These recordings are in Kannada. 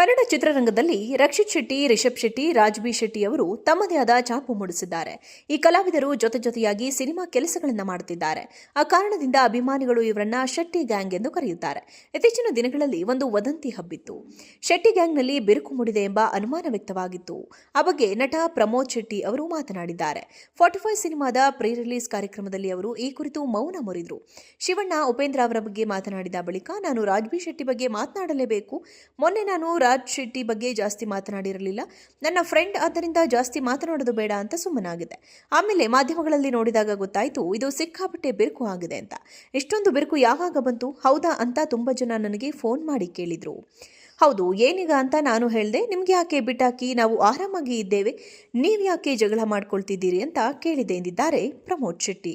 ಕನ್ನಡ ಚಿತ್ರರಂಗದಲ್ಲಿ ರಕ್ಷಿತ್ ಶೆಟ್ಟಿ, ರಿಷಬ್ ಶೆಟ್ಟಿ ರಾಜ್ಬಿ ಶೆಟ್ಟಿ ಅವರು ತಮ್ಮದೇ ಆದ ಛಾಪು ಮೂಡಿಸಿದ್ದಾರೆ. ಈ ಕಲಾವಿದರು ಜೊತೆ ಜೊತೆಯಾಗಿ ಸಿನಿಮಾ ಕೆಲಸಗಳನ್ನು ಮಾಡುತ್ತಿದ್ದಾರೆ ಆ ಕಾರಣದಿಂದ ಅಭಿಮಾನಿಗಳು ಇವರನ್ನ ಶೆಟ್ಟಿ ಗ್ಯಾಂಗ್ ಎಂದು ಕರೆಯುತ್ತಾರೆ. ಇತ್ತೀಚಿನ ದಿನಗಳಲ್ಲಿ ಒಂದು ವದಂತಿ ಹಬ್ಬಿತ್ತು. ಶೆಟ್ಟಿ ಗ್ಯಾಂಗ್ನಲ್ಲಿ ಬಿರುಕು ಮೂಡಿದೆ ಎಂಬ ಅನುಮಾನ ವ್ಯಕ್ತವಾಗಿತ್ತು. ಆ ಬಗ್ಗೆ ನಟ ಪ್ರಮೋದ್ ಶೆಟ್ಟಿ ಅವರು ಮಾತನಾಡಿದ್ದಾರೆ. ಫಾರ್ಟಿ ಫೈವ್ ಸಿನಿಮಾದ ಪ್ರೀ ರಿಲೀಸ್ ಕಾರ್ಯಕ್ರಮದಲ್ಲಿ ಅವರು ಈ ಕುರಿತು ಮೌನ ಮುರಿದ್ರು. ಶಿವಣ್ಣ ಉಪೇಂದ್ರ ಅವರ ಬಗ್ಗೆ ಮಾತನಾಡಿದ ಬಳಿಕ, ನಾನು ರಾಜ್ಬಿ ಶೆಟ್ಟಿ ಬಗ್ಗೆ ಮಾತನಾಡಲೇಬೇಕು. ಮೊನ್ನೆ ನಾನು ರಾಜ್ ಶೆಟ್ಟಿ ಬಗ್ಗೆ ಜಾಸ್ತಿ ಮಾತನಾಡಿರಲಿಲ್ಲ. ನನ್ನ ಫ್ರೆಂಡ್ ಆದ್ದರಿಂದ ಜಾಸ್ತಿ ಮಾತನಾಡೋದು ಬೇಡ ಅಂತ ಸುಮ್ಮನಾಗಿದೆ. ಆಮೇಲೆ ಮಾಧ್ಯಮಗಳಲ್ಲಿ ನೋಡಿದಾಗ ಗೊತ್ತಾಯಿತು, ಇದು ಸಿಕ್ಕಾಪಟ್ಟೆ ಬಿರುಕು ಆಗಿದೆ ಅಂತ. ಇಷ್ಟೊಂದು ಬಿರುಕು ಯಾವಾಗ ಬಂತು? ಹೌದಾ ಅಂತ ತುಂಬ ಜನ ನನಗೆ ಫೋನ್ ಮಾಡಿ ಕೇಳಿದರು. ಹೌದು, ಏನೀಗ ಅಂತ ನಾನು ಹೇಳಿದೆ, ನಿಮ್ಗೆ ಯಾಕೆ ಬಿಟ್ಟಾಕಿ ನಾವು ಆರಾಮಾಗಿ ಇದ್ದೇವೆ. ನೀವು ಯಾಕೆ ಜಗಳ ಮಾಡ್ಕೊಳ್ತಿದ್ದೀರಿ ಅಂತ ಕೇಳಿದೆ ಎಂದಿದ್ದಾರೆ ಪ್ರಮೋದ್ ಶೆಟ್ಟಿ.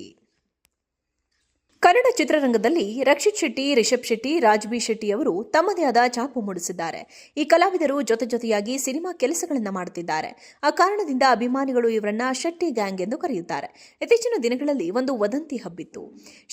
ಕನ್ನಡ ಚಿತ್ರರಂಗದಲ್ಲಿ ರಕ್ಷಿತ್ ಶೆಟ್ಟಿ, ರಿಷಬ್ ಶೆಟ್ಟಿ, ರಾಜ್ಬಿ ಶೆಟ್ಟಿ ಅವರು ತಮ್ಮದೇ ಆದ ಛಾಪು ಮೂಡಿಸಿದ್ದಾರೆ. ಈ ಕಲಾವಿದರು ಜೊತೆ ಜೊತೆಯಾಗಿ ಸಿನಿಮಾ ಕೆಲಸಗಳನ್ನು ಮಾಡುತ್ತಿದ್ದಾರೆ. ಆ ಕಾರಣದಿಂದ ಅಭಿಮಾನಿಗಳು ಇವರನ್ನ ಶೆಟ್ಟಿ ಗ್ಯಾಂಗ್ ಎಂದು ಕರೆಯುತ್ತಾರೆ. ಇತ್ತೀಚಿನ ದಿನಗಳಲ್ಲಿ ಒಂದು ವದಂತಿ ಹಬ್ಬಿತ್ತು.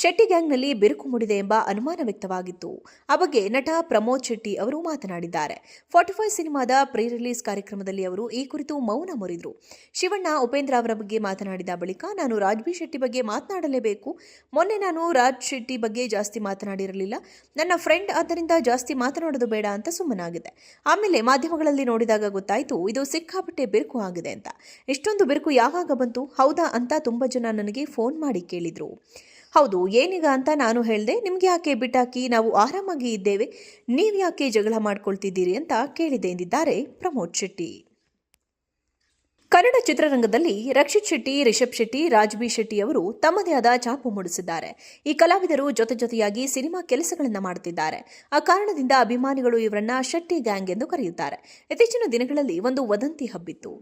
ಶೆಟ್ಟಿ ಗ್ಯಾಂಗ್ನಲ್ಲಿ ಬಿರುಕು ಮೂಡಿದೆ ಎಂಬ ಅನುಮಾನ ವ್ಯಕ್ತವಾಗಿತ್ತು. ಆ ಬಗ್ಗೆ ನಟ ಪ್ರಮೋದ್ ಶೆಟ್ಟಿ ಅವರು ಮಾತನಾಡಿದ್ದಾರೆ. ಫಾರ್ಟಿ ಫೈವ್ ಸಿನಿಮಾದ ಪ್ರೀ ರಿಲೀಸ್ ಕಾರ್ಯಕ್ರಮದಲ್ಲಿ ಅವರು ಈ ಕುರಿತು ಮೌನ ಮುರಿದ್ರು. ಶಿವಣ್ಣ ಉಪೇಂದ್ರ ಅವರ ಬಗ್ಗೆ ಮಾತನಾಡಿದ ಬಳಿಕ, ನಾನು ರಾಜ್ಬಿ ಶೆಟ್ಟಿ ಬಗ್ಗೆ ಮಾತನಾಡಲೇಬೇಕು. ಮೊನ್ನೆ ನಾನು ರಾಜ್ ಶೆಟ್ಟಿ ಬಗ್ಗೆ ಜಾಸ್ತಿ ಮಾತನಾಡಿರಲಿಲ್ಲ. ನನ್ನ ಫ್ರೆಂಡ್ ಆದ್ದರಿಂದ ಜಾಸ್ತಿ ಮಾತನಾಡೋದು ಬೇಡ ಅಂತ ಸುಮ್ಮನಾಗಿದೆ. ಆಮೇಲೆ ಮಾಧ್ಯಮಗಳಲ್ಲಿ ನೋಡಿದಾಗ ಗೊತ್ತಾಯಿತು, ಇದು ಸಿಕ್ಕಾಪಟ್ಟೆ ಬಿರುಕು ಆಗಿದೆ ಅಂತ. ಇಷ್ಟೊಂದು ಬಿರುಕು ಯಾವಾಗ ಬಂತು? ಹೌದಾ ಅಂತ ತುಂಬ ಜನ ನನಗೆ ಫೋನ್ ಮಾಡಿ ಕೇಳಿದ್ರು. ಹೌದು, ಏನೀಗ ಅಂತ ನಾನು ಹೇಳಿದೆ, ನಿಮ್ಗೆ ಯಾಕೆ ಬಿಟ್ಟಾಕಿ ನಾವು ಆರಾಮಾಗಿ ಇದ್ದೇವೆ? ನೀವು ಯಾಕೆ ಜಗಳ ಮಾಡ್ಕೊಳ್ತಿದ್ದೀರಿ ಅಂತ ಕೇಳಿದೆ ಎಂದಿದ್ದಾರೆ ಪ್ರಮೋದ್ ಶೆಟ್ಟಿ. ಕನ್ನಡ ಚಿತ್ರರಂಗದಲ್ಲಿ ರಕ್ಷಿತ್ ಶೆಟ್ಟಿ, ರಿಷಬ್ ಶೆಟ್ಟಿ, ರಾಜ್ಬಿ ಶೆಟ್ಟಿ ಅವರು ತಮ್ಮದೇ ಆದ ಛಾಪು ಮೂಡಿಸಿದ್ದಾರೆ. ಈ ಕಲಾವಿದರು ಜೊತೆ ಜೊತೆಯಾಗಿ ಸಿನಿಮಾ ಕೆಲಸಗಳನ್ನು ಮಾಡುತ್ತಿದ್ದಾರೆ ಆ ಕಾರಣದಿಂದ ಅಭಿಮಾನಿಗಳು ಇವರನ್ನ ಶೆಟ್ಟಿ ಗ್ಯಾಂಗ್ ಎಂದು ಕರೆಯುತ್ತಾರೆ. ಇತ್ತೀಚಿನ ದಿನಗಳಲ್ಲಿ ಒಂದು ವದಂತಿ ಹಬ್ಬಿತ್ತು.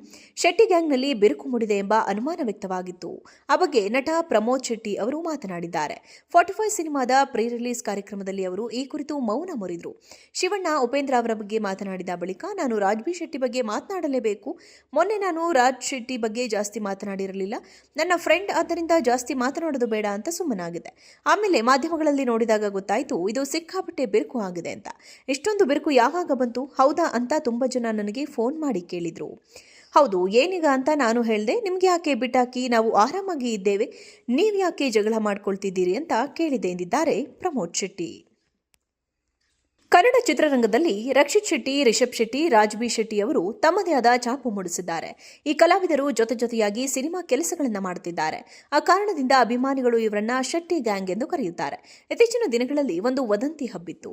ಶೆಟ್ಟಿ ಗ್ಯಾಂಗ್ನಲ್ಲಿ ಬಿರುಕು ಮೂಡಿದೆ ಎಂಬ ಅನುಮಾನ ವ್ಯಕ್ತವಾಗಿತ್ತು. ಆ ಬಗ್ಗೆ ನಟ ಪ್ರಮೋದ್ ಶೆಟ್ಟಿ ಅವರು ಮಾತನಾಡಿದ್ದಾರೆ. ಫಾರ್ಟಿ ಫೈವ್ ಸಿನಿಮಾದ ಪ್ರೀ ರಿಲೀಸ್ ಕಾರ್ಯಕ್ರಮದಲ್ಲಿ ಅವರು ಈ ಕುರಿತು ಮೌನ ಮುರಿದ್ರು. ಶಿವಣ್ಣ ಉಪೇಂದ್ರ ಅವರ ಬಗ್ಗೆ ಮಾತನಾಡಿದ ಬಳಿಕ, ನಾನು ರಾಜ್ಬಿ ಶೆಟ್ಟಿ ಬಗ್ಗೆ ಮಾತನಾಡಲೇಬೇಕು. ಮೊನ್ನೆ ನಾನು ರಾಜ್ ಶೆಟ್ಟಿ ಬಗ್ಗೆ ಜಾಸ್ತಿ ಮಾತನಾಡಿರಲಿಲ್ಲ. ನನ್ನ ಫ್ರೆಂಡ್ ಆದ್ದರಿಂದ ಜಾಸ್ತಿ ಮಾತನಾಡೋದು ಬೇಡ ಅಂತ ಸುಮ್ಮನಾಗಿದೆ. ಆಮೇಲೆ ಮಾಧ್ಯಮಗಳಲ್ಲಿ ನೋಡಿದಾಗ ಗೊತ್ತಾಯಿತು, ಇದು ಸಿಕ್ಕಾಪಟ್ಟೆ ಬಿರುಕು ಆಗಿದೆ ಅಂತ. ಇಷ್ಟೊಂದು ಬಿರುಕು ಯಾವಾಗ ಬಂತು? ಹೌದಾ ಅಂತ ತುಂಬ ಜನ ನನಗೆ ಫೋನ್ ಮಾಡಿ ಕೇಳಿದರು. ಹೌದು, ಏನೀಗ ಅಂತ ನಾನು ಹೇಳಿದೆ, ನಿಮ್ಗೆ ಯಾಕೆ ಬಿಟ್ಟಾಕಿ ನಾವು ಆರಾಮಾಗಿ ಇದ್ದೇವೆ? ನೀವು ಯಾಕೆ ಜಗಳ ಮಾಡ್ಕೊಳ್ತಿದ್ದೀರಿ ಅಂತ ಕೇಳಿದೆ ಎಂದಿದ್ದಾರೆ ಪ್ರಮೋದ್ ಶೆಟ್ಟಿ. ಕನ್ನಡ ಚಿತ್ರರಂಗದಲ್ಲಿ ರಕ್ಷಿತ್ ಶೆಟ್ಟಿ, ರಿಷಬ್ ಶೆಟ್ಟಿ, ರಾಜ್ಬಿ ಶೆಟ್ಟಿ ಅವರು ತಮ್ಮದೇ ಆದ ಛಾಪು ಮೂಡಿಸಿದ್ದಾರೆ. ಈ ಕಲಾವಿದರು ಜೊತೆ ಜೊತೆಯಾಗಿ ಸಿನಿಮಾ ಕೆಲಸಗಳನ್ನು ಮಾಡುತ್ತಿದ್ದಾರೆ ಆ ಕಾರಣದಿಂದ ಅಭಿಮಾನಿಗಳು ಇವರನ್ನ ಶೆಟ್ಟಿ ಗ್ಯಾಂಗ್ ಎಂದು ಕರೆಯುತ್ತಾರೆ. ಇತ್ತೀಚಿನ ದಿನಗಳಲ್ಲಿ ಒಂದು ವದಂತಿ ಹಬ್ಬಿತ್ತು.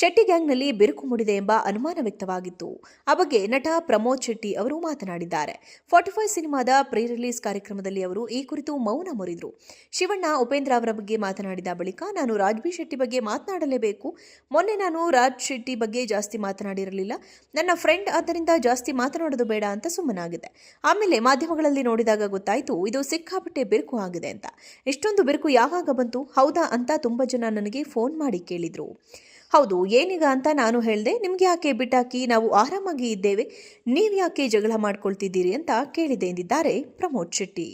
ಶೆಟ್ಟಿ ಗ್ಯಾಂಗ್ನಲ್ಲಿ ಬಿರುಕು ಮೂಡಿದೆ ಎಂಬ ಅನುಮಾನ ವ್ಯಕ್ತವಾಗಿತ್ತು. ಆ ಬಗ್ಗೆ ನಟ ಪ್ರಮೋದ್ ಶೆಟ್ಟಿ ಅವರು ಮಾತನಾಡಿದ್ದಾರೆ. ಫಾರ್ಟಿ ಫೈವ್ ಸಿನಿಮಾದ ಪ್ರೀ ರಿಲೀಸ್ ಕಾರ್ಯಕ್ರಮದಲ್ಲಿ ಅವರು ಈ ಕುರಿತು ಮೌನ ಮುರಿದರು. ಶಿವಣ್ಣ ಉಪೇಂದ್ರ ಅವರ ಬಗ್ಗೆ ಮಾತನಾಡಿದ ಬಳಿಕ, ನಾನು ರಾಜ್ಬಿ ಶೆಟ್ಟಿ ಬಗ್ಗೆ ಮಾತನಾಡಲೇಬೇಕು. ಮೊನ್ನೆ ನಾನು ರಾಜ್ ಶೆಟ್ಟಿ ಬಗ್ಗೆ ಜಾಸ್ತಿ ಮಾತನಾಡಿರಲಿಲ್ಲ. ನನ್ನ ಫ್ರೆಂಡ್ ಆದ್ದರಿಂದ ಜಾಸ್ತಿ ಮಾತನಾಡೋದು ಬೇಡ ಅಂತ ಸುಮ್ಮನಾಗಿದೆ. ಆಮೇಲೆ ಮಾಧ್ಯಮಗಳಲ್ಲಿ ನೋಡಿದಾಗ ಗೊತ್ತಾಯಿತು, ಇದು ಸಿಕ್ಕಾಪಟ್ಟೆ ಬಿರುಕು ಆಗಿದೆ ಅಂತ. ಇಷ್ಟೊಂದು ಬಿರುಕು ಯಾವಾಗ ಬಂತು? ಹೌದಾ ಅಂತ ತುಂಬ ಜನ ನನಗೆ ಫೋನ್ ಮಾಡಿ ಕೇಳಿದರು. ಹೌದು, ಏನೀಗ ಅಂತ ನಾನು ಹೇಳಿದೆ, ನಿಮ್ಗೆ ಯಾಕೆ ಬಿಟ್ಟಾಕಿ ನಾವು ಆರಾಮಾಗಿ ಇದ್ದೇವೆ. ನೀವು ಯಾಕೆ ಜಗಳ ಮಾಡ್ಕೊಳ್ತಿದ್ದೀರಿ ಅಂತ ಕೇಳಿದೆ ಎಂದಿದ್ದಾರೆ ಪ್ರಮೋದ್ ಶೆಟ್ಟಿ.